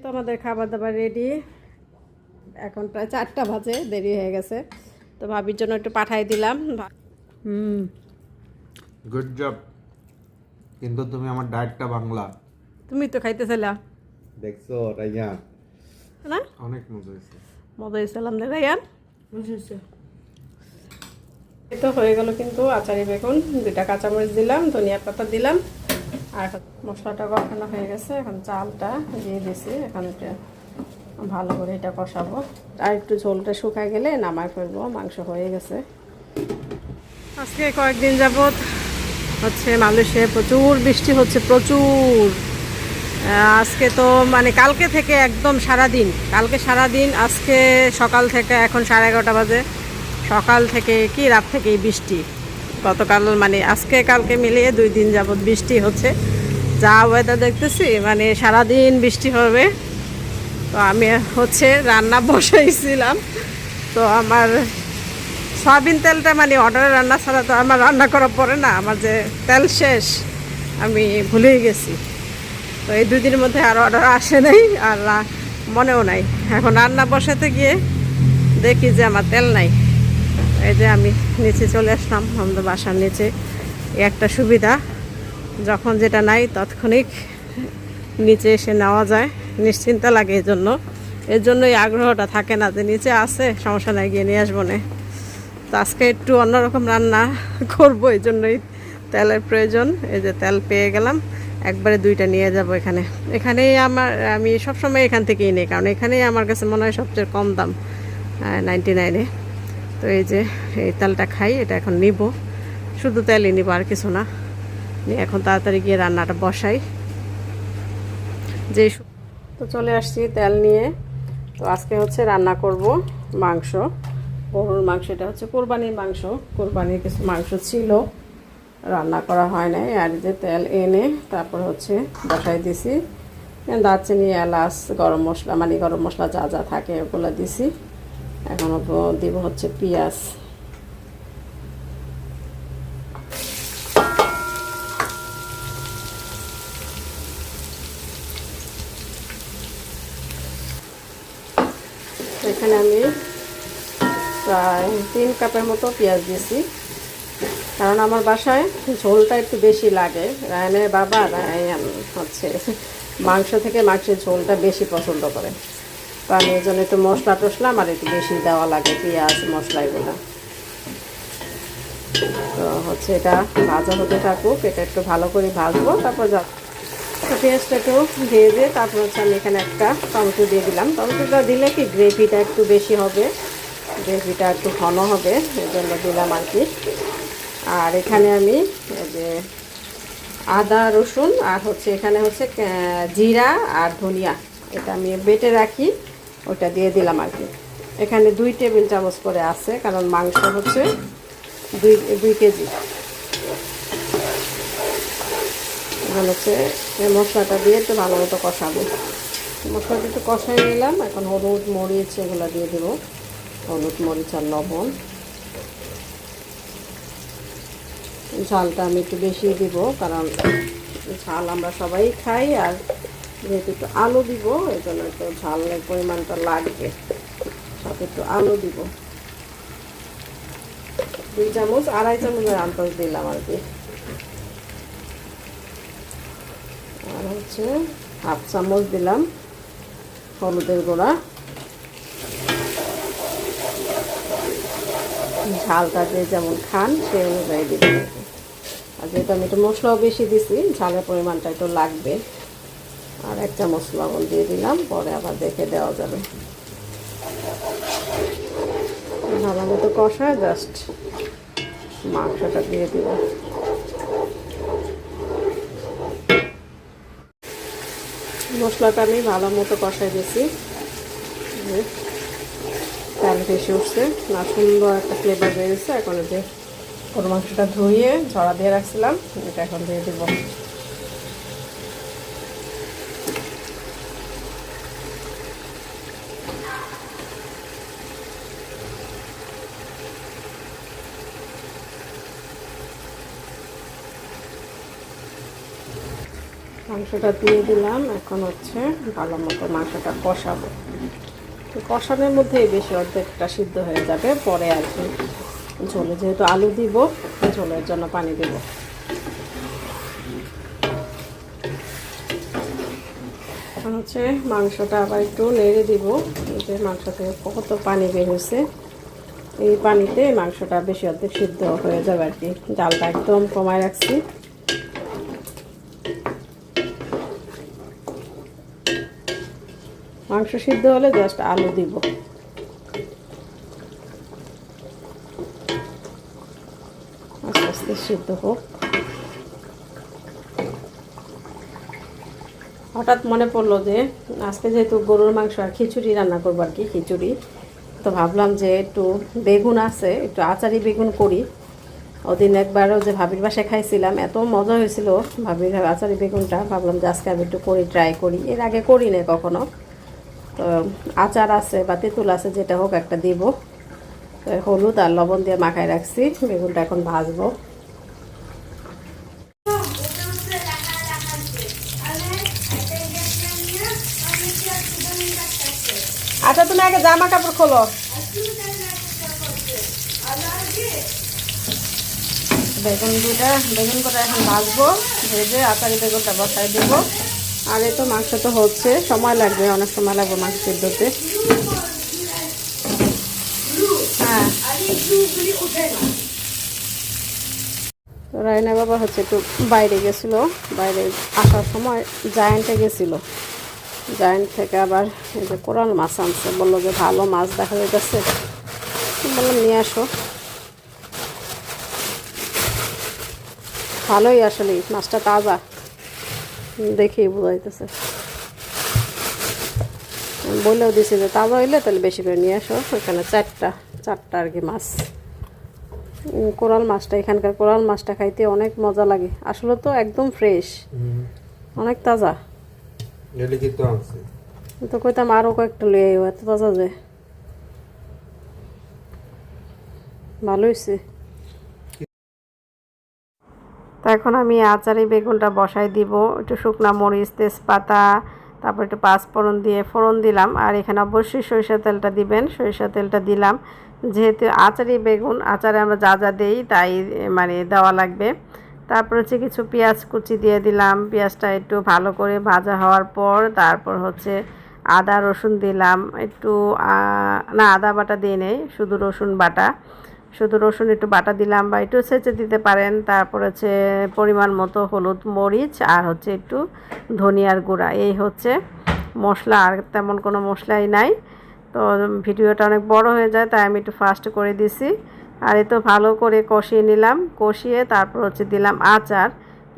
তো আমাদের খাবার দাবার রেডি এখন প্রায় চারটা বাজে দেরি হয়ে গেছে। তো ভাবির জন্য একটু পাঠাই দিলাম। হুম। গুড জব কিন্তু তুমি আমার ডায়েটটা বাংলা। তুমি তো খাইতেছিলা। দেখছ রাইয়ান। না? অনেক মজা হয়েছে। মজা ইসলাম দে রায়ান এই তো হয়ে গেল কিন্তু আচারি বেগুন। দুইটা কাঁচামরিচ দিলাম ধনিয়া পাতা দিলাম। আর মশলাটা কষানো হয়ে গেছে, এখন চালটা দিয়ে দিছি, এখন এটা ভালো করে এটা কষাবো। আর একটু ঝোলটা শুকায় গেলে নামায় ফেলব, মাংস হয়ে গেছে। আজকে কয়েকদিন যাবৎ হচ্ছে মালয়েশিয়ায় প্রচুর বৃষ্টি হচ্ছে, প্রচুর। আজকে তো মানে কালকে থেকে একদম সারা দিন কালকে সারা দিন আজকে সকাল থেকে এখন সাড়ে এগারোটা বাজে। সকাল থেকে কি, রাত থেকেই বৃষ্টি। গতকাল মানে আজকে, কালকে মিলিয়ে দুই দিন যাবত বৃষ্টি হচ্ছে। যা ওয়েদার দেখতেছি মানে সারা দিন বৃষ্টি হবে। তো আমি হচ্ছে রান্না বসাইছিলাম। তো আমার সয়াবিন তেলটা মানে অর্ডারে রান্না ছাড়া তো আমার রান্না করা পড়ে না। আমার যে তেল শেষ, আমি ভুলেই গেছি। তো এই দুই দিনের মধ্যে আর অর্ডার আসে নাই, আর মনেও নাই। এখন রান্না বসাতে গিয়ে দেখি যে আমার তেল নাই। এই যে আমি নিচে চলে আসলাম, আমাদের বাসার নিচে। একটা সুবিধা, যখন যেটা নাই তৎক্ষণিক নিচে এসে নেওয়া যায়, নিশ্চিন্তা লাগে এই জন্য। এর জন্য এই আগ্রহটা থাকে না যে নিচে আছে, সমস্যা নাই, গিয়ে নিয়ে আসব না। তো আজকে একটু অন্যরকম রান্না করব, এই জন্যই তেলের প্রয়োজন। এই যে তেল পেয়ে গেলাম, একবারে দুইটা নিয়ে যাব এখানে। এখানেই আমার, আমি সবসময় এখান থেকেই নিই, কারণ এখানেই আমার কাছে মনে হয় সবচেয়ে কম দাম নাইনটি নাইনে তো এই যে, এই তেলটা খাই, এটা এখন নিব। শুধু তেলই নিব, আর কিছু না। নিয়ে এখন তাড়াতাড়ি গিয়ে রান্নাটা বসাই। যে তো চলে আসছি তেল নিয়ে। তো আজকে হচ্ছে রান্না করব মাংস। গরুর মাংস, এটা হচ্ছে কোরবানির মাংস। কোরবানির কিছু মাংস ছিল। রান্না করা হয় নাই, আর যে তেল এনে তারপর হচ্ছে বসাই দিছি। দারচিনি, এলাচ, গরম মশলা মানে গরম মশলা যা যা থাকে ওগুলো দিছি। এখন দিব হচ্ছে পেঁয়াজ। এখানে আমি প্রায় তিন কাপের মতো পেঁয়াজ দিয়েছি। কারণ আমার বাসায় ঝোলটা একটু বেশি লাগে। রায়নের বাবা রায়ন হচ্ছে মাংস থেকে মাংসের ঝোলটা বেশি পছন্দ করে। তো আমি জন্য একটু মশলা টসলা, আমার একটু বেশি দেওয়া লাগে, পেঁয়াজ, মশলা এগুলো। তো হচ্ছে এটা ভাজা হতে থাকুক, এটা একটু ভালো করে ভাজবো, তারপর যা পেঁয়াজটা একটু দিয়ে তারপর হচ্ছে আমি এখানে একটা টমেটো দিয়ে দিলাম। টমেটোটা দিলে কি গ্রেভিটা একটু বেশি হবে, গ্রেভিটা একটু ঘন হবে, এই জন্য দিলাম আর কি। আর এখানে আমি যে আদা, রসুন, আর হচ্ছে এখানে হচ্ছে জিরা আর ধনিয়া, এটা আমি বেটে রাখি। ওটা দিয়ে দিলাম আর কি। এখানে দুই টেবিল চামচ করে আছে, কারণ মাংস হচ্ছে দুই দুই কেজি। হচ্ছে মশলাটা দিয়ে একটু ভালো মতো কষাবো। মশলাটা একটু কষাই নিলাম, এখন হলুদ মরিচ এগুলো দিয়ে দেবো। হলুদ মরিচ আর লবণ। ঝালটা আমি একটু বেশি দিব, কারণ ঝাল আমরা সবাই খাই আর যেহেতু একটু আলু দিব এই জন্য একটু ঝালের পরিমাণটা লাগবে। সাথে একটু আলু দিব। দুই চামচ, আড়াই চামচের আন্তর দিলাম আর কি। আর হচ্ছে হাফ চামচ দিলাম হলুদের গুঁড়া। ঝালটা যে যেমন খান সেই অনুযায়ী কি। আর যেহেতু আমি একটু মশলাও বেশি দিছি, ঝালের পরিমাণটা একটু লাগবে। আর এক চামচ লবণ দিয়ে দিলাম, পরে আবার দেখে দেওয়া যাবে। ভালো মতো কষায় জাস্ট মাংসটা দিয়ে দিব। মশলাটা আমি ভালো মতো কষাই দিয়েছি। তেল ভেসে উঠছে, না সুন্দর একটা ফ্লেভার বেরিয়েছে, এখন যে গরু মাংসটা ধুয়ে ঝরা দিয়ে রাখছিলাম, এটা এখন দিয়ে দেবো। মাংসটা দিয়ে দিলাম। এখন হচ্ছে ভালো মতো মাংসটা কষাবো। তো কষানোর মধ্যেই বেশি অর্ধেকটা সিদ্ধ হয়ে যাবে। পরে আর কি ঝোলে যেহেতু আলু দিব, ঝোলের জন্য পানি দিব। হচ্ছে মাংসটা আবার একটু নেড়ে দিব। যে মাংস থেকে কত পানি বের হয়েছে। এই পানিতে মাংসটা বেশি অর্ধেক সিদ্ধ হয়ে যাবে আর কি। জালটা একদম কমায় রাখছি। মাংস সিদ্ধ হলে জাস্ট আলু দিব। আস্তে আস্তে সিদ্ধ হোক। হঠাৎ মনে পড়ল যে আজকে যেহেতু গরুর মাংস আর খিচুড়ি রান্না করব আর কি, খিচুড়ি, তো ভাবলাম যে একটু বেগুন আছে, একটু আচারি বেগুন করি। ওদিন একবারও যে ভাবির বাসায় খাইছিলাম, এত মজা হয়েছিল ভাবির আচারি বেগুনটা। ভাবলাম যে আজকে আমি একটু করি ট্রাই করি। এর আগে করি না কখনো। তো আচার আছে বা তেঁতুল আছে, যেটা হোক একটা দিব। তো হলুদ আর লবণ দিয়ে মাখায় রাখছি। বেগুনটা এখন ভাজবো। আচ্ছা তুমি আগে জামা কাপড় খোলো। বেগুন দুটা বেগুন কটা এখন ভাজবো। ভেজে আচারি বেগুনটা বসাই দেবো। আর এই তো মাংস তো হচ্ছে। সময় লাগবে, অনেক সময় লাগবে মাংস সিদ্ধতে। হ্যাঁ। রায়না বাবা হচ্ছে একটু বাইরে গেছিল। বাইরে আসার সময় জায়েন্টে গেছিল। জায়েন্ট থেকে আবার এই যে কোরাল মাছ আনছে। বলল যে ভালো মাছ দেখা যাইতেছে। বললাম নিয়ে আসো। ভালোই আসলে, মাছটা তাজা। দেখেই বোঝাইতেছে বলেও দিছি যে তাজা হইলে তাহলে বেশি করে নিয়ে আসো। এখানে চারটা চারটা আর কি মাছ। কোরাল মাছটা এখানকার কোরাল মাছটা খাইতে অনেক মজা লাগে। আসলে তো একদম ফ্রেশ অনেক তাজা। তো কইতাম আরও কয়েকটা লয়ে আইও এত তাজা যে। ভালো হয়েছে তো এখন আমি আচারি বেগুনটা বসাই দিব। একটু শুকনা মরিচ, তেজপাতা, তারপর একটু পাঁচফোড়ন দিয়ে ফোড়ন দিলাম। আর এখানে অবশ্যই সরিষা তেলটা দিবেন। সরিষা তেলটা দিলাম। যেহেতু আচারি বেগুন, আচারে আমরা যা যা দেই তাই মানে দেওয়া লাগবে। তারপর হচ্ছে কিছু পেঁয়াজ কুচি দিয়ে দিলাম। পেঁয়াজটা একটু ভালো করে ভাজা হওয়ার পর তারপর হচ্ছে আদা রসুন দিলাম। একটু না, আদা বাটা দিয়ে নেই, শুধু রসুন বাটা। শুধু রসুন একটু বাটা দিলাম বা একটু ছেঁচে দিতে পারেন। তারপর হচ্ছে পরিমাণ মতো হলুদ মরিচ আর হচ্ছে একটু ধনিয়ার গুঁড়া। এই হচ্ছে মশলা আর তেমন কোনো মশলাই নাই। তো ভিডিওটা অনেক বড় হয়ে যায় তাই আমি একটু ফাস্ট করে দিছি। আর এ তো ভালো করে কষিয়ে নিলাম কষিয়ে তারপর হচ্ছে দিলাম আচার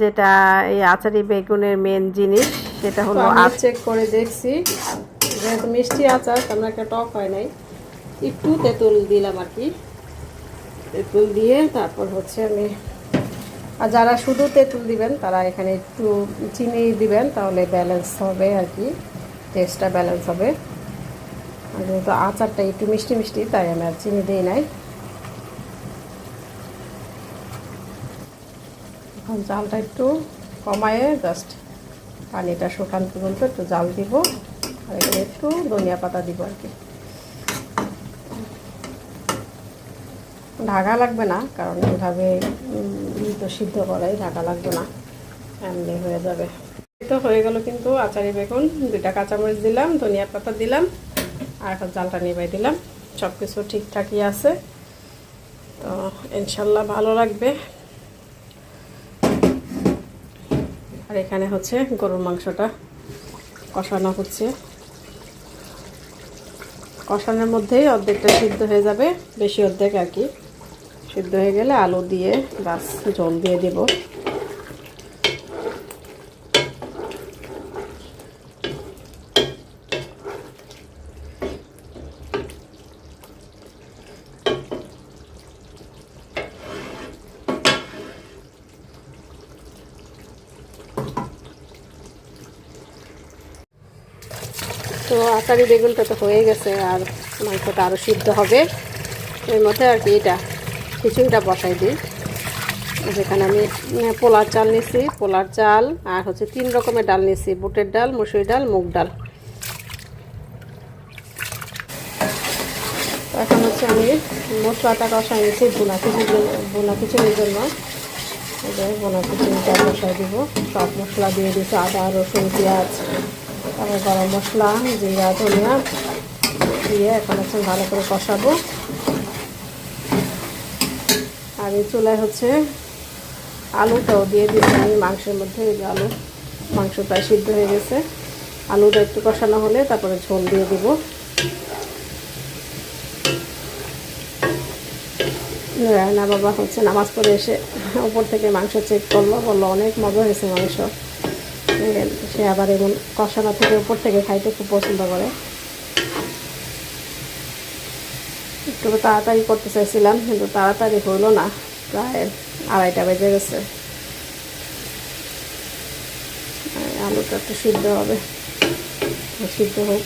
যেটা এই আচারি বেগুনের মেন জিনিস সেটা হলো চেক করে দেখছি যেহেতু মিষ্টি আচার তেমন একটা টক হয় নাই। একটু তেঁতুল দিলাম আর কি। তেঁতুল দিয়ে তারপর হচ্ছে আমি, আর যারা শুধু তেঁতুল দিবেন, তারা এখানে একটু চিনি দিবেন, তাহলে ব্যালেন্স হবে আর কি টেস্টটা ব্যালেন্স হবে। আর যেহেতু আচারটা একটু মিষ্টি মিষ্টি, তাই আমি আর চিনি দিই নাই। এখন জালটা একটু কমায়ে জাস্ট পানিটা শুকান পর্যন্ত একটু জাল দিব, আর এখানে একটু ধনিয়া পাতা দিব আর কি। ঢাকা লাগবে না, কারণ এইভাবে তো সিদ্ধ করাই ঢাকা লাগবে না, এমনি হয়ে যাবে। তো হয়ে গেল কিন্তু আচারি বেগুন, দুইটা কাঁচামরিচ দিলাম ধনিয়া পাতা দিলাম, আর এখন জালটা নিবাই দিলাম সব কিছু ঠিকঠাকই আছে। তো ইনশাল্লাহ ভালো লাগবে। আর এখানে হচ্ছে গরুর মাংসটা কষানো হচ্ছে। কষানোর মধ্যেই অর্ধেকটা সিদ্ধ হয়ে যাবে, বেশি অর্ধেক আর কি। সিদ্ধ হয়ে গেলে আলু দিয়ে বাস জল দিয়ে দেব। তো আচারি বেগুনটা তো হয়ে গেছে আর মাংসটা আরও সিদ্ধ হবে। এর মধ্যে আর কি এটা খিচুড়িটা বসাই দিই। যেখানে আমি পোলার চাল নিছি, পোলার চাল, আর হচ্ছে তিন রকমের ডাল নিছি, বুটের ডাল মুসুরি ডাল, মুগ ডাল। এখন হচ্ছে আমি মশলাটা কষাই নিয়েছি বোনা জন্য বোনা খিচুড়ির জন্য। বোনা খিচুড়িটা কষাই দিব। সব মশলা দিয়ে দিচ্ছি আদা, রসুন, পেঁয়াজ, তারপর গরম মশলা, জিরা, ধনিয়া, দিয়ে এখন হচ্ছে ভালো করে কষাবো। আর এই চুলায় হচ্ছে আলুটাও দিয়ে দিচ্ছি আমি মাংসের মধ্যে, এই যে আলু। মাংস প্রায় সিদ্ধ হয়ে গেছে। আলুটা একটু কষানো হলে তারপরে ঝোল দিয়ে দিব। রায়না বাবা হচ্ছে নামাজ পড়ে এসে উপর থেকে মাংস চেক করল, বলল, অনেক মজা হয়েছে মাংস। সে আবার এমন কষানো থেকে উপর থেকে খাইতে খুব পছন্দ করে। একটু তাড়াতাড়ি করতে চাইছিলাম কিন্তু তাড়াতাড়ি হইল না, প্রায় আড়াইটা বেজে গেছে। আলুটা একটু সিদ্ধ হবে সিদ্ধ হোক।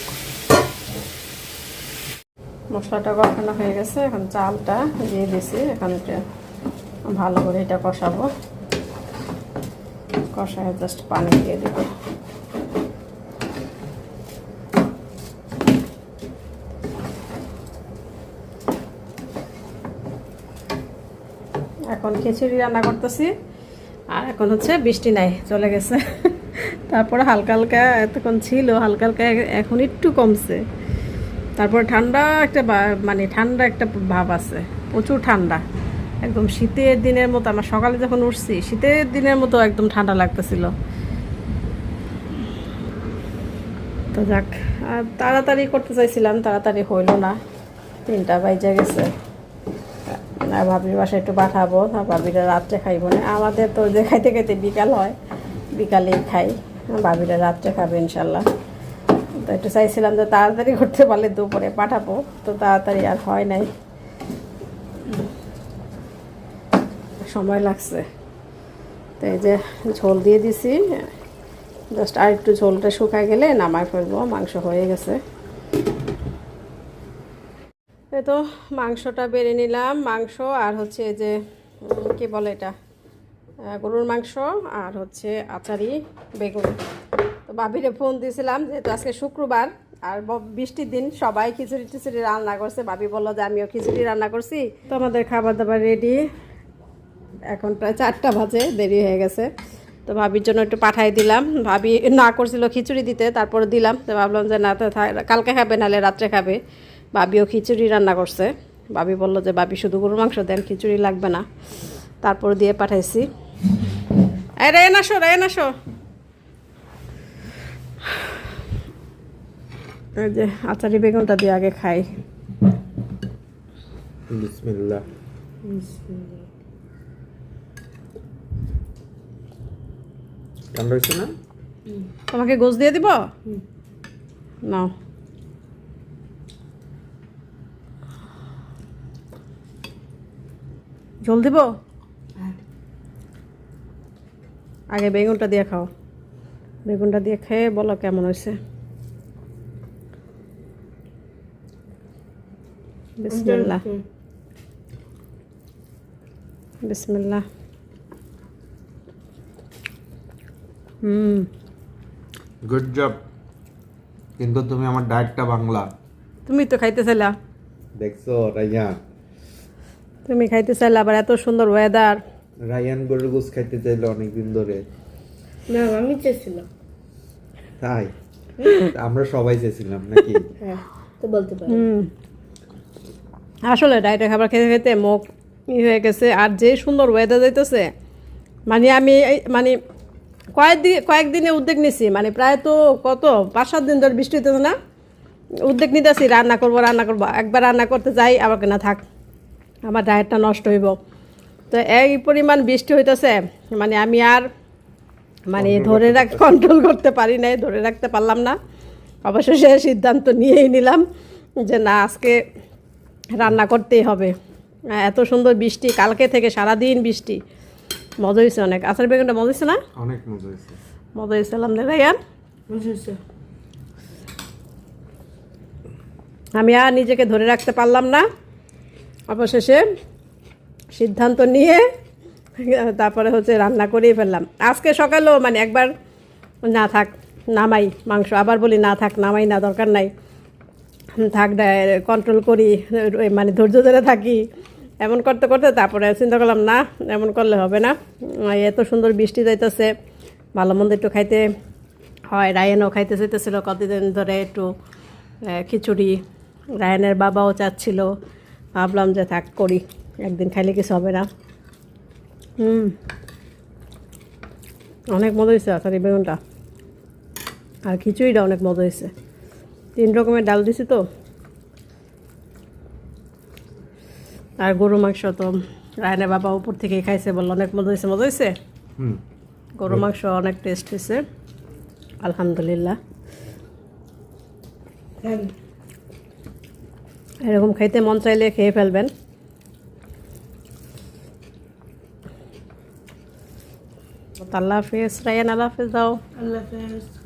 মশলাটা কষানো হয়ে গেছে, এখন চালটা দিয়ে দিছি, এখন ভালো করে এটা কষাবো। কষায় জাস্ট পানি দিয়ে দেবো। এখন খিচুড়ি রান্না করতেছি, আর এখন হচ্ছে বৃষ্টি নাই, চলে গেছে। তারপরে হালকা হালকা এতক্ষণ ছিল, হালকা হালকা এখন একটু কমছে। তারপর ঠান্ডা একটা মানে ঠান্ডা একটা ভাব আছে, প্রচুর ঠান্ডা। একদম শীতের দিনের মতো, আমরা সকালে যখন উঠছি, শীতের দিনের মতো একদম ঠান্ডা লাগতেছিল। তো যাক তাড়াতাড়ি করতে চাইছিলাম, তাড়াতাড়ি হইল না, তিনটা বাইজে গেছে। আর ভাবির বাসায় একটু পাঠাবো ভাবিরা রাত্রে খাইব না। আমাদের তো যে খাইতে খাইতে বিকাল হয়, বিকালেই খাই। ভাবিরা রাত্রে খাবে ইনশাল্লাহ। তো একটু চাইছিলাম যে তাড়াতাড়ি করতে পারলে দুপুরে পাঠাবো, তো তাড়াতাড়ি আর হয় নাই। সময় লাগছে। তো এই যে ঝোল দিয়ে দিছি, জাস্ট আর একটু ঝোলটা শুকায় গেলে নামায় ফেলব, মাংস হয়ে গেছে। তো মাংসটা বেড়ে নিলাম। মাংস আর হচ্ছে যে কি বলে এটা? গরুর মাংস আর হচ্ছে আচারি, বেগুন। তো বাবিরে ফোন দিয়েছিলাম যেহেতু আজকে শুক্রবার, আর বৃষ্টির দিন সবাই খিচুড়ি টিচুড়ি রান্না করছে। বাবি বলল যে, আমিও খিচুড়ি রান্না করছি। তো আমাদের খাবার দাবার রেডি এখন প্রায় চারটা বাজে, দেরি হয়ে গেছে। তো ভাবির জন্য একটু পাঠাই দিলাম। ভাবি না করছিল খিচুড়ি দিতে, তারপর দিলাম। তো ভাবলাম যে, না কালকে খাবে, নাহলে রাত্রে খাবে। ভাবিও খিচুড়ি রান্না করছে। ভাবি বলল যে ভাবি শুধু গরুর মাংস দেন খিচুড়ি লাগবে না। তারপর দিয়ে পাঠাইছি। এই রেন আসো রেন আসো। এই যে আচারি বেগুনটা দিয়ে আগে খাই। বিসমিল্লাহ। ঠান্ডা হয়েছে না? তোমাকে গোস দিয়ে দিব? নাও। জল দিব? আগে বেগুনটা দিয়ে খাও। বেগুনটা দিয়ে খেয়ে বলো কেমন হয়েছে? বিসমিল্লাহ। বিসমিল্লাহ। হুম। গুড জব কিন্তু তুমি আমার ডায়েটটা বাংলা। তুমি তো খাইতে চাইলা। দেখছ রায়ান তুমি খাইতে চাইলে আবার এত সুন্দর ওয়েদার রায়ান গরুর গোস খাইতে চাইলো অনেকদিন ধরে। না আমি চেয়েছিলাম। তাই? আমরা সবাই চেয়েছিলাম নাকি? হ্যাঁ তো বলতে পারি। হুম। আসলে ডায়েটের খাবার খেতে খেতে মুখ ই হয়ে গেছে। আর যে সুন্দর ওয়েদার যাইতেছে মানে আমি এই- মানে কয়েকদিন কয়েকদিনে উদ্যোগ নিছি। মানে প্রায় তো কত? পাঁচ সাত দিন ধরে বৃষ্টি হইতেছে না। উদ্যোগ নিতেছি রান্না করব রান্না করব। একবার রান্না করতে যাই আবার না থাক। আমার ডায়েটটা নষ্ট হইব। তো এই পরিমাণ বৃষ্টি হইতেছে মানে আমি আর মানে ধরে রাখ কন্ট্রোল করতে পারি নাই ধরে রাখতে পারলাম না। অবশেষে সিদ্ধান্ত নিয়েই নিলাম যে না আজকে রান্না করতেই হবে। এত সুন্দর বৃষ্টি কালকে থেকে সারাদিন বৃষ্টি। মজা হয়েছে অনেক। আচার বেগুনটা মজা হয়েছে না? অনেক মজা হয়েছে মজা হয়েছে ইয়ান আমি আর নিজেকে ধরে রাখতে পারলাম না। অবশেষে সিদ্ধান্ত নিয়ে তারপরে হচ্ছে রান্না করেই ফেললাম। আজকে সকালেও মানে একবার না থাক, নামাই মাংস। আবার বলি না থাক, নামাই না, দরকার নাই। থাক কন্ট্রোল করি মানে ধৈর্য ধরে থাকি। এমন করতে করতে তারপরে চিন্তা করলাম, না, এমন করলে হবে না। এত সুন্দর বৃষ্টি যাইতেছে, ভালো মন্দ একটু খাইতে হয়। রায়নও খাইতে চাইতেছিল, কতদিন ধরে একটু খিচুড়ি। রায়নের বাবাও চাচ্ছিল ভাবলাম যে থাক করি। একদিন খাইলে কিছু হবে না। হুম। অনেক মজা হয়েছে আচারি বেগুনটা। আর খিচুড়িটা অনেক মজা হয়েছে। তিন রকমের ডাল দিছি তো। আর গরু মাংস তো রায়নের বাবা উপর থেকে খাইছে বলল অনেক মজা হয়েছে মজা হয়েছে? হুম। গরু মাংস অনেক টেস্ট হয়েছে। আলহামদুলিল্লাহ। হ্যাঁ। এরকম খাইতে মন চাইলে খেয়ে ফেলবেন। আল্লাহ হাফিজ রায়ান আল্লাহ হাফিজ দাও আল্লাহ হাফেজ।